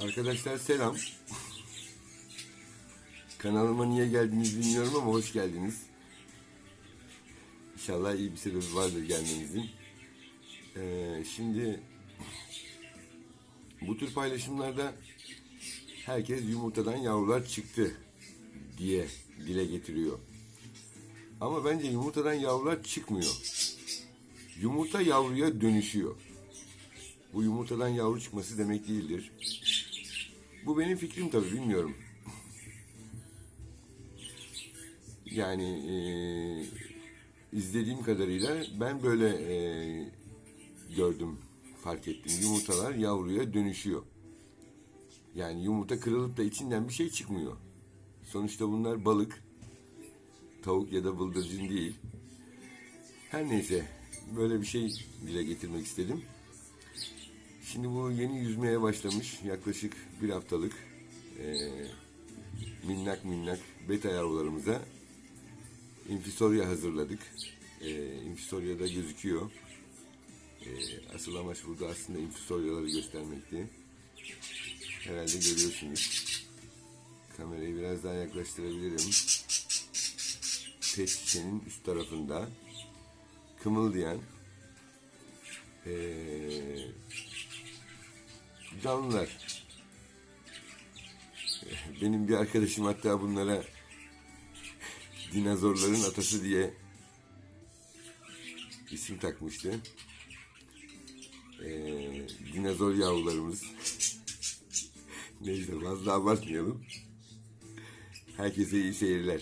Arkadaşlar selam. Kanalıma niye geldiniz bilmiyorum ama hoş geldiniz. İnşallah iyi bir sebebi vardır gelmenizin. Ee, şimdi bu tür paylaşımlarda herkes yumurtadan yavrular çıktı diye dile getiriyor. Ama bence yumurtadan yavrular çıkmıyor. Yumurta yavruya dönüşüyor. Bu yumurtadan yavru çıkması demek değildir. Bu benim fikrim tabii bilmiyorum. Yani eee, izlediğim kadarıyla ben böyle eee, gördüm, fark ettim. Yumurtalar yavruya dönüşüyor. Yani yumurta kırılıp da içinden bir şey çıkmıyor. Sonuçta bunlar balık, tavuk ya da bıldırcın değil. Her neyse böyle bir şey dile getirmek istedim. Şimdi bu yeni yüzmeye başlamış yaklaşık bir haftalık eee, minnak minnak beta yavrularımıza infisorya hazırladık. Eee infisoryada gözüküyor. Eee, asıl amaç burada aslında infisoryaları göstermekti. Herhalde görüyorsunuz. Kamerayı biraz daha yaklaştırabilirim. Pet şişenin üst tarafında kımıldayan eee canlılar. Benim bir arkadaşım hatta bunlara dinozorların atası diye isim takmıştı. Ee, dinozor yavrularımız. Neyse fazla abartmayalım. Herkese iyi seyirler.